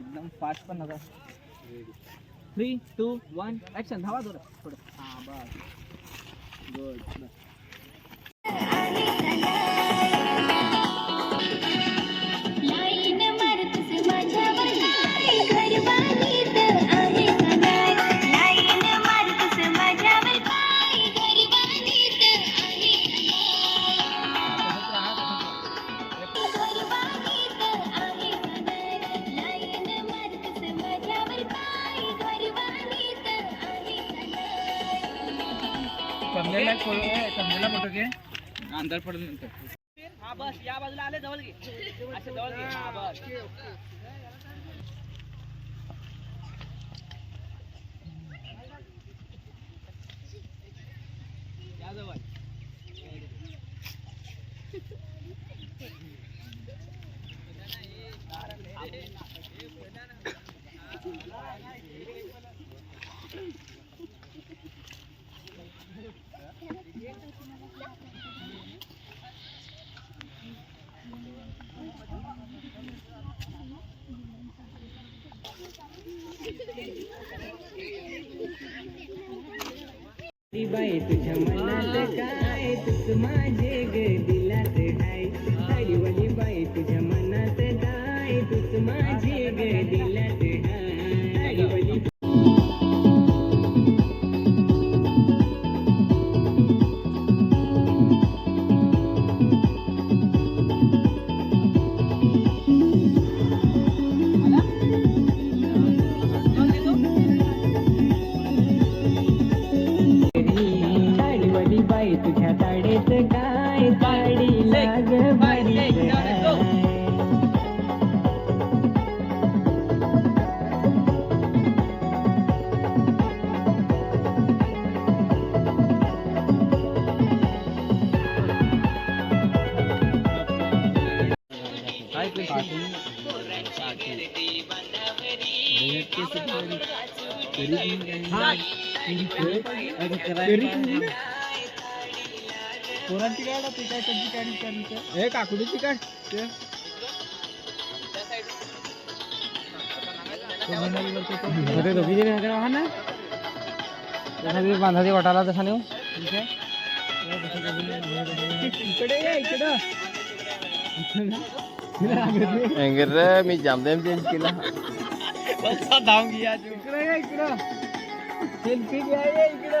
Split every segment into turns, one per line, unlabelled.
एकदम फास्ट पण नका थ्री टू वन ॲक्शन धावा थोडं थोडं हां बस गुड
बस पंधरा लाख
पंधरा लाख फोटो घे अंधार पडत नंतर
हा बस या बाजूला आले जवळ घे असं अच्छा, जवळ घे हा बस या जवळ
Thank you. बाई तुझ्या मनात काय तुझ माझे leg, right leg, down and go. हाँ, तेरी तेरी
पोरांची काढ ते काय त्यांची काढी त्यांचं हे काकडीची काढ ते
अरे दोघी जणी वगैरे हा ना वाटाला तसा नेऊ
इकडे
रे मी जामदेम चेंज केला
घ्या इकडे इकडं सेल्फी घ्या इकडं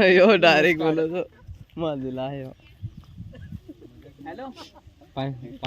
अयो डायरेक्ट बोलतो माझीला आहे
हॅलो